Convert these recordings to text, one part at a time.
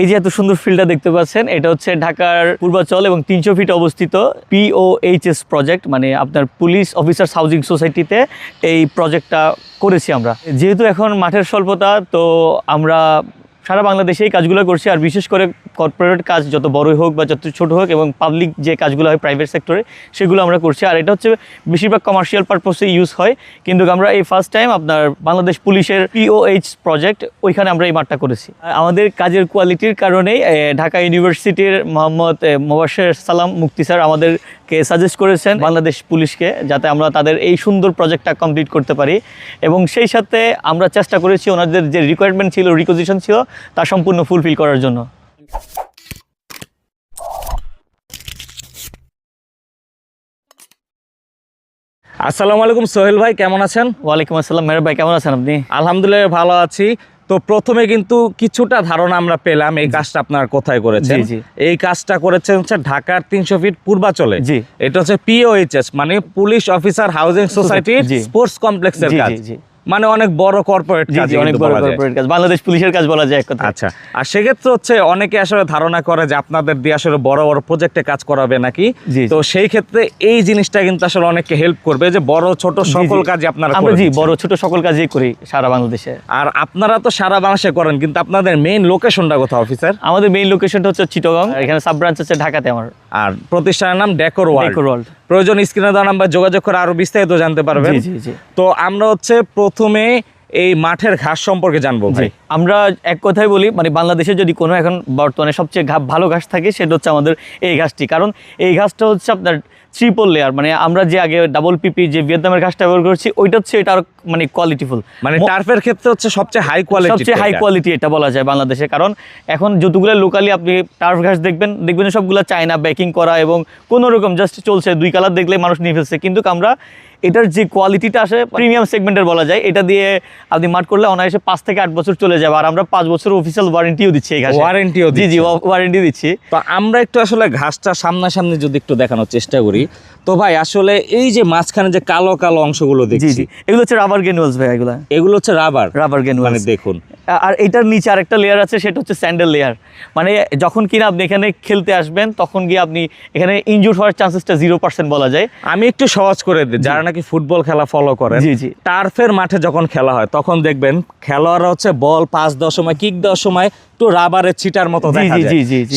এই যে এত সুন্দর ফিল্ডটা দেখতে পাচ্ছেন, এটা হচ্ছে ঢাকার পূর্বাচল এবং তিনশো ফিট অবস্থিত পিওএইচএস প্রজেক্ট মানে আপনার পুলিশ অফিসার্স হাউজিং সোসাইটিতে এই প্রজেক্টটা করেছি আমরা। যেহেতু এখন মাঠের স্বল্পতা, তো আমরা সারা বাংলাদেশে এই কাজগুলো করছি আর বিশেষ করে কর্পোরেট কাজ যত বড়ই হোক বা যত ছোট হোক এবং পাবলিক যে কাজগুলো হয় প্রাইভেট সেক্টরে সেগুলো আমরা করছি। আর এটা হচ্ছে বেশিরভাগ কমার্শিয়াল পারপোসে ইউজ হয়। কিন্তু আমরা এই ফার্স্ট টাইম আপনার বাংলাদেশ পুলিশের পিওএইচ প্রজেক্ট ওইখানে আমরা এই মাঠটা করেছি। আমাদের কাজের কোয়ালিটির কারণেই ঢাকা ইউনিভার্সিটির মোহাম্মদ এ, মোবাশের সালাম মুক্তি স্যার আমাদেরকে সাজেস্ট করেছেন বাংলাদেশ পুলিশকে যাতে আমরা তাদের এই সুন্দর প্রজেক্টটা কমপ্লিট করতে পারি। এবং সেই সাথে আমরা চেষ্টা করেছি ওনাদের যে রিকোয়ারমেন্ট ছিল রিকোজিশন ছিল তা সম্পূর্ণ ফুলফিল করার জন্য। আসসালামু আলাইকুম সোহেল ভাই কেমন আছেন? ওয়ালাইকুম আসসালাম মেহর ভাই কেমন আছেন আপনি? আলহামদুলিল্লাহ ভালো আছি। তো প্রথমে কিন্তু কিছুটা ধারণা আমরা পেলাম এই কাজটা আপনার কোথায় করেছেন। এই কাজটা করেছেন হচ্ছে ঢাকার তিনশো ফিট পূর্বাচলে। জি। এটা হচ্ছে পিওএইচএস মানে police officer housing society sports কমপ্লেক্সের কাজ। মানে অনেক বড় কর্পোরেট কাজ অনেক বড় কর্পোরেট কাজ। বাংলাদেশ পুলিশের কাজ বলা যায় এক কথা আচ্ছা আর সেক্ষেত্রে হচ্ছে অনেকে আসলে ধারণা করে যে আপনাদের দিয়ে আসলে বড় বড় প্রজেক্টে কাজ করাবে নাকি? তো সেই ক্ষেত্রে এই জিনিসটা কিন্তু আসলে অনেককে হেল্প করবে যে বড় ছোট সকল। কাজে আপনারা আমরা জি বড় ছোট সকল কাজই করি সারা বাংলাদেশে। আর আপনারা তো সারা বাংলাদেশে করেন কিন্তু আপনাদের মেইন লোকেশনটা কোথাও অফিসার আমাদের মেইন লোকেশনটা হচ্ছে চিটগাং এখানে সাব ব্রাঞ্চ আছে ঢাকাতে আমার। আর প্রতিষ্ঠানের নাম ডেকোর ওয়ার্ল্ড প্রয়োজন স্ক্রিনে দেওয়া নাম্বার যোগাযোগ করে আরও বিস্তারিত জানতে পারবেন। তো আমরা হচ্ছে প্রথমে এই মাঠের ঘাস সম্পর্কে জানব ভাই। আমরা এক কথাই বলি মানে বাংলাদেশে যদি কোনো এখন বর্তমানে সবচেয়ে ভালো ঘাস থাকে সেটা হচ্ছে আমাদের এই ঘাসটি। কারণ এই ঘাসটা হচ্ছে আপনার ট্রিপল লেয়ার মানে আমরা যে আগে ডাবল পিপি যে ভিয়েতনামের ঘাসটা ব্যবহার করছি ওইটা হচ্ছে এটা মানে কোয়ালিটিফুল মানে টার্ফের ক্ষেত্রে হচ্ছে সবচেয়ে হাই কোয়ালিটি সবচেয়ে হাই কোয়ালিটি এটা। বলা যায় বাংলাদেশে। কারণ এখন যতগুলো লোকালি আপনি টার্ফ ঘাস দেখবেন দেখবেন সবগুলো চায়না ব্যাকিং করা এবং কোনো রকম জাস্ট চলছে দুই কালার দেখলে মানুষ নিয়ে ফেলছে। কিন্তু আমরা এটার যে কোয়ালিটিটা আসে প্রিমিয়াম সেগমেন্টের বলা যায় এটা দিয়ে আপনি মাঠ করলে অনায়াসে পাঁচ থেকে আট বছর চলে যাবে। আর আমরা পাঁচ বছর অফিসিয়াল ওয়ারেন্টিও দিচ্ছি এই ওয়ারেন্টিও জি জি ওয়ারেন্টি দিচ্ছি। তো আমরা একটু আসলে ঘাসটা সামনাসামনি যদি একটু দেখানোর চেষ্টা করি তো ভাই আসলে এই যে মাঝখানে যে কালো কালো অংশগুলো দেখছি। এগুলো হচ্ছে রাবার গেনুয়ালস ভাই এগুলো। এগুলো হচ্ছে রাবার রাবার গেনুয়ালস দেখুন আর এটার নিচে আর একটা লেয়ার আছে সেটা হচ্ছে স্যান্ডেল লেয়ার মানে যখন কিনা আপনি এখানে খেলতে আসবেন তখন গিয়ে আপনি এখানে ইনজুর হওয়ার চান্সেসটা জিরো পার্সেন্ট বলা যায়। আমি একটু সহজ করে দিই যারা নাকি ফুটবল খেলা ফলো করে জি, জি। টার্ফের মাঠে যখন খেলা হয় তখন দেখবেন খেলোয়াড়রা হচ্ছে বল পাস দেওয়ার সময় কিক দেওয়ার সময় একটু রাবারের ছিটার মতো দেখা যায়।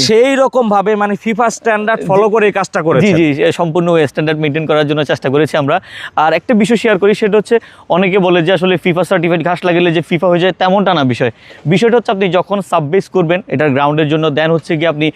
সেই রকম ভাবে মানে ফিফা স্ট্যান্ডার্ড ফলো করে এই কাজটা জি করেছে জি সম্পূর্ণ স্ট্যান্ডার্ড মেনটেন করার জন্য চেষ্টা করেছি আমরা। আর একটা বিষয় শেয়ার করি সেটা হচ্ছে অনেকে বলে যে আসলে ফিফা সার্টিফিকেট ঘাস লাগালে যে ফিফা হয়ে যায় তেমনটা না বিষয়। বিষয়টা হচ্ছে আপনি যখন সাববেস করবেন এটার গ্রাউন্ডের জন্য দেন হচ্ছে কি আপনি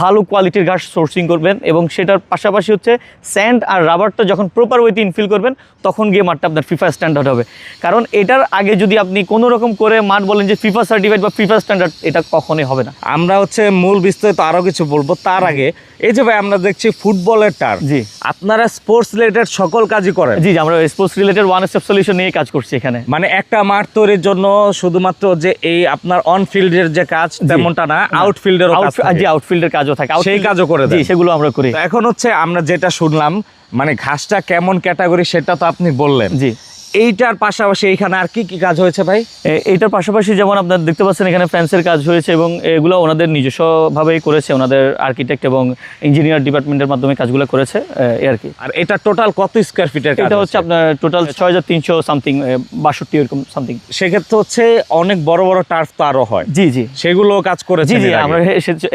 ভালো কোয়ালিটির ঘাস সোর্সিং করবেন এবং সেটার পাশাপাশি হচ্ছে স্যান্ড আর রাবারটা যখন প্রপার ওয়েতে ইনফিল করবেন তখন গিয়ে মাঠটা আপনার ফিফা স্ট্যান্ডার্ড হবে। কারণ এটার আগে যদি আপনি কোনো রকম করে মাঠ বলেন যে ফিফা সার্টিফিকেট বা ফিফা স্ট্যান্ডার্ড এটা কখনোই হবে না। আমরা হচ্ছে মূল বিস্তারিত আরও কিছু বলব। তার আগে এই যে ভাই আমরা দেখছি ফুটবলের টার জি। আপনারা স্পোর্টস রিলেটেড সকল কাজই করেন? জি আমরা sports related one step solution নিয়ে কাজ করছি এখানে। মানে একটা মাঠ তৈরির জন্য শুধুমাত্র যে এই আপনার অন ফিল্ডের যে কাজ তেমনটা না আউটফিল্ডেরও কাজ আউট জি আউটফিল্ডের কাজও থাকে। সেই কাজও করে জি সেগুলো আমরা করি। এখন হচ্ছে আমরা যেটা শুনলাম মানে ঘাসটা কেমন ক্যাটাগরি সেটা তো আপনি বললেন। জি। এইটার পাশাপাশি এইখানে আর কি কি কাজ হয়েছে ভাই? এইটার পাশাপাশি যেমন আপনার দেখতে পাচ্ছেন এখানে ফ্যান্সের কাজ হয়েছে এবং এগুলো ওনাদের নিজস্বভাবেই করেছে ওনাদের আর্কিটেক্ট এবং ইঞ্জিনিয়ার ডিপার্টমেন্টের মাধ্যমে কাজগুলো করেছে এই আর কি। আর এটা টোটাল কত স্কোয়ার ফিটের এটা হচ্ছে আপনার টোটাল ছয় হাজার তিনশো সামথিং বাষট্টি এরকম সামথিং সেক্ষেত্রে হচ্ছে অনেক বড় বড় টার্ফ তো আরও হয়। জি জি। সেগুলো কাজ করেছে জি জি আমরা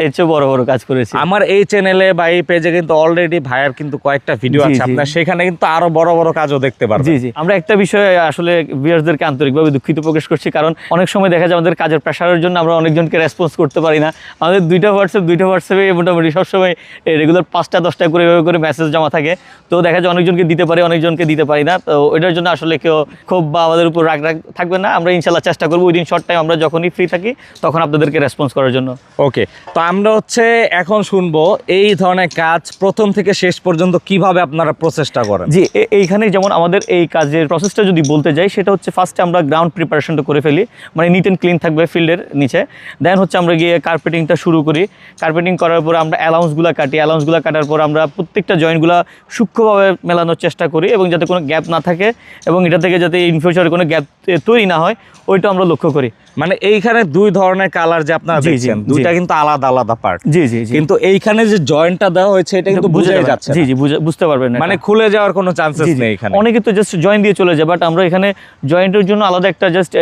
এর চেয়ে বড় বড় কাজ করেছি। আমার এই চ্যানেলে বা এই পেজে কিন্তু অলরেডি ভাইয়ার কিন্তু কয়েকটা ভিডিও আছে। আপনার সেখানে কিন্তু আরও বড় বড় কাজও দেখতে পারবেন। জি। জি আমরা একটা বিষয়ে আসলে ভিউয়ার্সদেরকে আন্তরিকভাবে দুঃখিত প্রকাশ করছি। কারণ অনেক সময় দেখা যায় আমাদের কাজের প্রেশারের জন্য আমরা অনেকজনকে রেসপন্স করতে পারি না। আমাদের দুইটা হোয়াটসঅ্যাপ দুইটা হোয়াটসঅ্যাপে মোটামুটি সবসময় রেগুলার পাঁচটা দশটা করে এভাবে করে মেসেজ জমা থাকে। তো দেখা যায় অনেকজনকে দিতে পারি অনেকজনকে দিতে পারি না। তো এটার জন্য আসলে কেউ ক্ষোভ বা আমাদের উপর রাগ রাগ থাকবে না। আমরা ইনশাল্লাহ চেষ্টা করব ওই দিন শর্ট টাইম আমরা যখনই ফ্রি থাকি তখন আপনাদেরকে রেসপন্স করার জন্য। ওকে তো আমরা হচ্ছে এখন শুনব এই ধরনের কাজ প্রথম থেকে শেষ পর্যন্ত কীভাবে আপনারা প্রচেষ্টা করেন? জি এইখানে যেমন আমাদের এই কাজের প্রসেসটা যদি বলতে যাই, সেটা হচ্ছে ফার্স্টে আমরা গ্রাউন্ড প্রিপারেশনটা করে ফেলি। মানে নিট অ্যান্ড ক্লিন থাকবে ফিল্ডের নিচে। দেন হচ্ছে আমরা গিয়ে কার্পেটিংটা শুরু করি। কার্পেটিং করার পর আমরা অ্যালাউন্সগুলো কাটি। অ্যালাউন্সগুলো কাটার পর আমরা প্রত্যেকটা জয়েন্টগুলো সূক্ষ্মভাবে মেলানোর চেষ্টা করি এবং যাতে কোনো গ্যাপ না থাকে এবং এটা থেকে যাতে ইন ফিউচারে কোনো গ্যাপ তৈরি না হয়, ওইটা আমরা লক্ষ্য করি। মানে এইখানে দুই ধরনের কালার যে আপনারা দেখছেন দুইটা কিন্তু আলাদা আলাদা পার্ট জি জি কিন্তু এইখানে যে জয়েন্টটা দেওয়া হয়েছে এটা কিন্তু বুঝে যাচ্ছে জি জি বুঝতে পারবেন মানে খুলে যাওয়ার কোনো চান্সেস। নেই এখানে। অনেকে তো জাস্ট জয়েন্ট দিয়ে চলে যায় বাট আমরা এখানে জয়েন্টের জন্য আলাদা একটা জাস্ট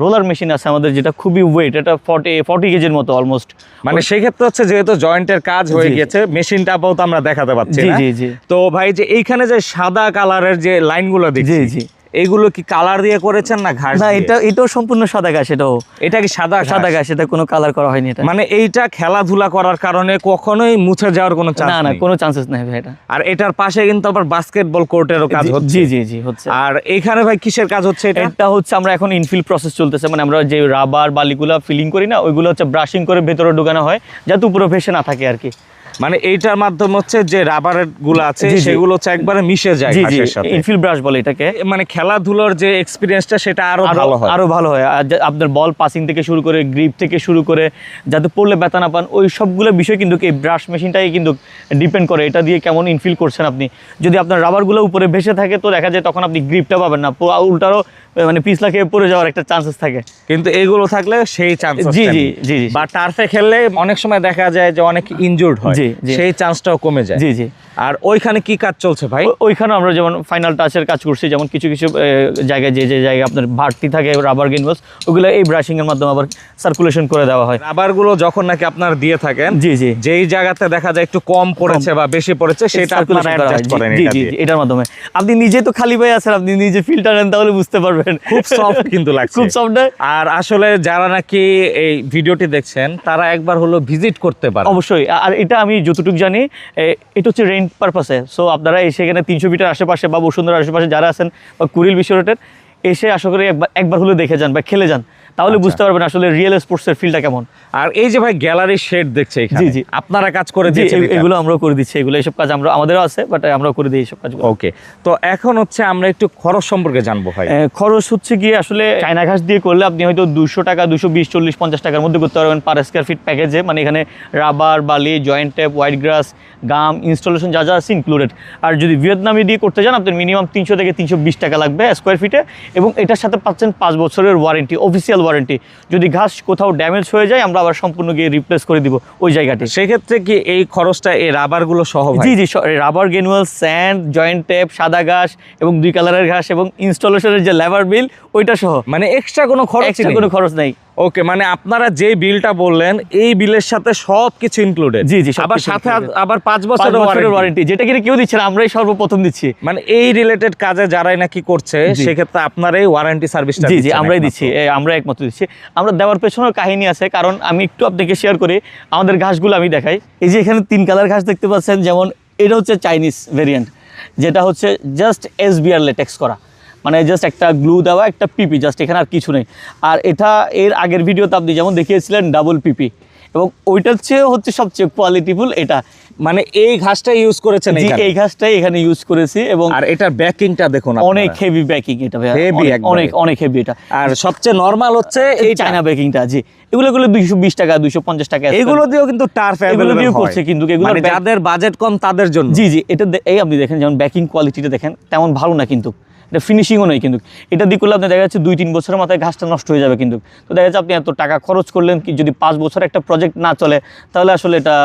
রোলার মেশিন আছে আমাদের যেটা খুবই ওয়েট এটা ফর্টি ফর্টি কেজির মতো অলমোস্ট মানে সেই ক্ষেত্রে হচ্ছে যেহেতু জয়েন্টের কাজ হয়ে গেছে মেশিনটা আপাতত আমরা দেখাতে পাচ্ছি জি না। জি জি। তো ভাই যে এইখানে যে সাদা কালারের যে লাইনগুলো দেখছি জি জি। এইগুলো কি কালার দিয়ে করেছেন না ঘাস না এটা এটাও সম্পূর্ণ সাদা ঘাস এটাও। এটা কি সাদা সাদা ঘাস এটা কোনো কালার করা হয়নি এটা। মানে এইটা খেলাধুলা করার কারণে কখনোই মুছে যাওয়ার কোনো চান্স না না কোনো চান্সেস নাই ভাই এটা। আর এটার পাশে কিন্তু আবার বাস্কেটবল কোর্টেরও কাজ হচ্ছে। জি জি জি হচ্ছে। আর এখানে ভাই কিসের কাজ হচ্ছে এটা? এটা হচ্ছে আমরা এখন ইনফিল প্রসেস চলতেছে মানে আমরা যে রাবার বালিগুলা ফিলিং করি না ওইগুলো হচ্ছে ব্রাশিং করে ভেতরে ঢোকানো হয় যাতে উপরে ভেসে না থাকে আর কি। মানে এইটার মাধ্যমে হচ্ছে যে রাবারেরগুলো আছে। সেগুলো হচ্ছে একবারে মিশে যায় ঘাসের সাথে। ইনফিল ব্রাশ বলে এটাকে। মানে খেলাধুলার যে এক্সপিরিয়েন্সটা সেটা আরও ভালো হয়। আরও ভালো হয়। আপনার বল পাসিং থেকে শুরু করে গ্রিপ থেকে শুরু করে যাতে পড়লে ব্যথা না পান ওই সবগুলো বিষয় কিন্তু এই ব্রাশ মেশিনটাই কিন্তু ডিপেন্ড করে। এটা দিয়ে কেমন ইনফিল করছেন আপনি? যদি আপনার রাবারগুলো উপরে ভেসে থাকে তো দেখা যায় তখন আপনি গ্রিপটা পাবেন না। উল্টারও মানে পিছলা খেয়ে পড়ে যাওয়ার একটা চান্সেস থাকে। কিন্তু এগুলো থাকলে সেই চান্স জি, জি, জি, জি। বা টার্ফে খেললে অনেক সময় দেখা যায় যে অনেক ইনজুর্ড হয়। সেই চান্সটাও কমে যায়। জি জি। আর ওইখানে কি কাজ চলছে ভাই? ওইখানে আমরা যেমন ফাইনাল টাচের কাজ করছি যেমন কিছু কিছু জায়গায় যে যে জায়গায় আপনার ভারটি থাকে রাবার গেনওয়াস ওগুলো এই ব্রাশিং এর মাধ্যমে আবার সার্কুলেশন করে দেওয়া হয়। রাবারগুলো যখন নাকি আপনার দিয়ে থাকেন জি জি। যেই জায়গাতে দেখা যায় একটু কম পড়েছে বা বেশি পড়েছে সেটা আপনারা Circulation করা। অ্যাডজাস্ট করেন জি জি এটার মাধ্যমে। আপনি নিজে তো খালি পায়ে আছেন আপনি নিজে ফিল্টার নেন তাহলে বুঝতে পারবেন। খুব সফট কিন্তু লাগছে। খুব সফট আর আসলে যারা নাকি এই ভিডিওটি দেখছেন তারা একবার হলো ভিজিট করতে পারে অবশ্যই। আর এটা আমি যতটুকু জানি এটা হচ্ছে রেন্ট পারপাসে সো আপনারা এসে এখানে তিনশো মিটার আশেপাশে বা বসুন্ধরার আশেপাশে যারা আছেন বা কুড়িল বিশ্ব রোডের এসে আশা করি একবার একবার হলে দেখে যান বা খেলে যান। তাহলে আচ্ছা। বুঝতে পারবেন আসলে রিয়েল স্পোর্টসের ফিলটা কেমন। আর এই যে ভাই গ্যালারি শেড দেখছে এখানে জি, জি। আপনারা কাজ করে দিয়েছেন এগুলো আমরাও করে দিচ্ছি এগুলো এইসব কাজ আমরা আমাদেরও আছে বাট আমরাও করে দিই এইসব কাজগুলো। ওকে তো এখন হচ্ছে আমরা একটু খরচ সম্পর্কে জানব ভাই। খরচ হচ্ছে গিয়ে আসলে চায়না ঘাস দিয়ে করলে আপনি হয়তো দুশো টাকা দুশো বিশ চল্লিশ পঞ্চাশ টাকার মধ্যে করতে পারবেন পার স্কোয়ার ফিট প্যাকেজে মানে এখানে রাবার বালি joint tape white grass gum installation যা যা আছে ইনক্লুডেড আর যদি ভিয়েতনামি দিয়ে করতে চান আপনার মিনিমাম তিনশো থেকে তিনশো বিশ টাকা লাগবে স্কোয়ার ফিটে এবং এটার সাথে পাচ্ছেন পাঁচ বছরের ওয়ারেন্টি অফিসিয়াল ওয়ারেন্টি যদি ঘাস কোথাও ড্যামেজ হয়ে যায় আমরা আবার সম্পূর্ণ গিয়ে রিপ্লেস করে দিব ওই জায়গাটি। সেক্ষেত্রে কি এই খরচটা এই রাবারগুলো সহ জি জি rubber granule sand joint tape সাদা ঘাস এবং দুই কালারের ঘাস এবং ইনস্টলেশনের যে লেবার বিল ওইটা সহ। মানে এক্সট্রা কোনো খরচ কোনো খরচ নাই। ওকে মানে আপনারা যে বিলটা বললেন এই বিলের সাথে সবকিছু ইনক্লুডেড জি, জি, আবার সাথে আবার পাঁচ বছরের ওয়ারেন্টি যেটা কিনা কেউ দিচ্ছে না আমরাই সর্বপ্রথম দিচ্ছি। মানে এই রিলেটেড কাজে যারাই নাকি করছে। সেক্ষেত্রে আপনারাই ওয়ারেন্টি সার্ভিসটা জি জি আমরাই দিচ্ছি আমরা একমাত্র দিচ্ছি। আমরা দেওয়ার পেছনেও কাহিনী আছে কারণ আমি একটু আপনাকে শেয়ার করি আমাদের ঘাসগুলো আমি দেখাই। এই যে এখানে তিন কালার ঘাস দেখতে পাচ্ছেন যেমন এটা হচ্ছে চাইনিজ ভেরিয়েন্ট যেটা হচ্ছে জাস্ট এস বিআর লেটেক্স করা। মানে জাস্ট একটা গ্লু দেওয়া একটা পিপি জাস্ট এখানে আর কিছু নেই। আর এটা এর আগের ভিডিওতে আপনি যেমন দেখিয়েছিলেন ডাবল পিপি এবং ওইটার চেয়ে হচ্ছে সবচেয়ে কোয়ালিটিফুল এটা। মানে এই ঘাসটা ইউজ করেছেন এই ঘাসটাই এখানে ইউজ করেছি এবং আর এটার ব্যাকিংটা দেখুন অনেক হেভি ব্যাকিং এটা Heavy অনেক- অনেক হেভি এটা। আর সবচেয়ে নরমাল হচ্ছে এই চায়না বেকিংটা জি। এগুলো এগুলো দুইশো বিশ টাকা দুইশো পঞ্চাশ টাকা এগুলো দিয়েও কিন্তু টার্ফ এগুলো দিয়েও করছে কিন্তু এগুলোর মানে যাদের বাজেট কম তাদের জন্য। জি জি এটা এই আপনি দেখেন যেমন ব্যাকিং কোয়ালিটিটা দেখেন তেমন ভালো না কিন্তু। এটা ফিনিশিংও নেই কিন্তু। এটা দিয়ে করলে আপনি দেখা যাচ্ছে দুই তিন বছরের মাথায় ঘাসটা নষ্ট হয়ে যাবে কিন্তু। তো দেখা যাচ্ছে আপনি এত টাকা খরচ করলেন কি যদি পাঁচ বছর একটা প্রজেক্ট না চলে তাহলে আসলে এটা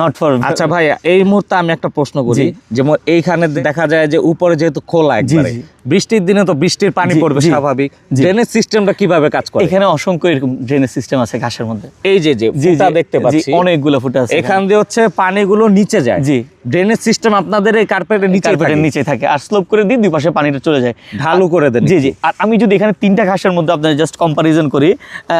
নট ফর আচ্ছা ভাইয়া এই মুহূর্তে আমি একটা প্রশ্ন করি। যেমন এইখানে দেখা যায় যে উপরে যেহেতু খোলা একবারে। বৃষ্টির দিনে তো বৃষ্টির পানি পড়বে স্বাভাবিক। জি। ড্রেনেজ সিস্টেমটা কীভাবে কাজ করে? এখানে অসংখ্য এরকম ড্রেনেজ সিস্টেম আছে ঘাসের মধ্যে। এই যে যে ফুটা দেখতে পাচ্ছি অনেকগুলো ফুটে আছে এখান। দিয়ে হচ্ছে পানিগুলো নিচে যায়। জি। ড্রেনেজ সিস্টেম আপনাদের এই কার্পেটের নিচে কার্পেটের নিচে থাকে। আর স্লোপ করে দিই দুই পাশে পানিটা চলে যায়। ঢালু করে দেন। জি জি। আর আমি যদি এখানে তিনটা ঘাসের মধ্যে আপনাদের জাস্ট কম্পারিজন করি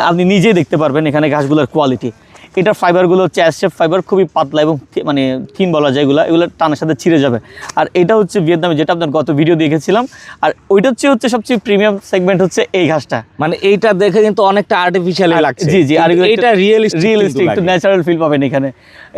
আপনি নিজেই দেখতে পারবেন এখানে ঘাসগুলোর কোয়ালিটি এটার ফাইবারগুলো হচ্ছে অ্যাসেপ ফাইবার খুবই পাতলা এবং মানে থিন বলা যায় এগুলো এগুলো টানের সাথে ছিঁড়ে যাবে। আর এটা হচ্ছে ভিয়েতনামে যেটা আপনার গত ভিডিও দেখেছিলাম। আর ওইটা হচ্ছে হচ্ছে সবচেয়ে প্রিমিয়াম সেগমেন্ট হচ্ছে এই ঘাসটা। মানে এইটা দেখে কিন্তু অনেকটা আর্টিফিশিয়াল আর- লাগছে। জি জি আর এটা রিয়েলিস্টিক রিয়েলিস্টিক একটু ন্যাচারাল ফিল পাবেন এখানে।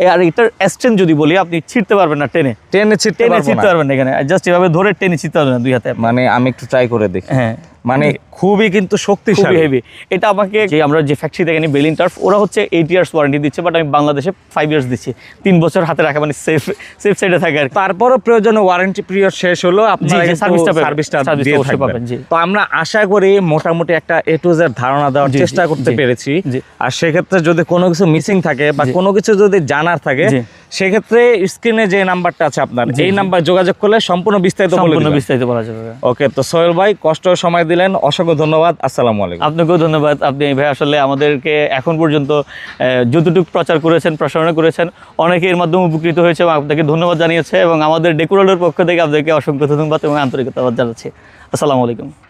আর এটার স্ট্রেন্থ যদি বলি আপনি ছিঁড়তে পারবেন না টেনে। টেনে ছিটতে টেনে পারব ছিঁড়তে পারবেন না এখানে। জাস্ট এভাবে ধরে টেনে ছিঁড়তে পারবেন না দুই হাতে। মানে আমি একটু ট্রাই করে দেখি। হ্যাঁ। মানে খুবই কিন্তু শক্তিশালী। হেভি এটা আমাকে যে আমরা যে ফ্যাক্টরি থেকে নিই বেলিন টার্ফ ওরা হচ্ছে এইট ইয়ার্স ওয়ারেন্টি দিচ্ছে বাট আমি বাংলাদেশে ফাইভ ইয়ার্স দিচ্ছি। তিন বছর হাতে রাখা মানে সেফ সেফ সাইডে থাকে আর তারপরও প্রয়োজনে ওয়ারেন্টি পিরিয়ড শেষ হলো আপনারা সার্ভিসটা সার্ভিসটা দিয়ে পাবেন, তো আমরা আশা করি মোটামুটি একটা এ টু জেড ধারণা দেওয়ার চেষ্টা করতে পেরেছি। আর সেক্ষেত্রে যদি কোনো কিছু মিসিং থাকে বা কোনো কিছু যদি জানার থাকে সেক্ষেত্রে স্ক্রিনে যে নাম্বারটা আছে আপনার এই নাম্বার যোগাযোগ করলে সম্পূর্ণ বিস্তারিত সম্পূর্ণ বিস্তারিত বলা যাবে। ওকে তো সোহেল ভাই কষ্ট সময় দিলেন। অসংখ্য ধন্যবাদ, আসসালামু আলাইকুম। আপনাকেও ধন্যবাদ। আপনি ভাই, আসলে আমাদেরকে এখন পর্যন্ত যতটুকু প্রচার করেছেন প্রসারণা করেছেন, অনেকে এর মাধ্যমে উপকৃত হয়েছে এবং আপনাকে ধন্যবাদ জানিয়েছে এবং আমাদের ডেকোরালের পক্ষ থেকে আপনাদেরকে অসংখ্য ধন্যবাদ এবং আন্তরিকতাবাদ জানাচ্ছি। আসসালামু আলাইকুম।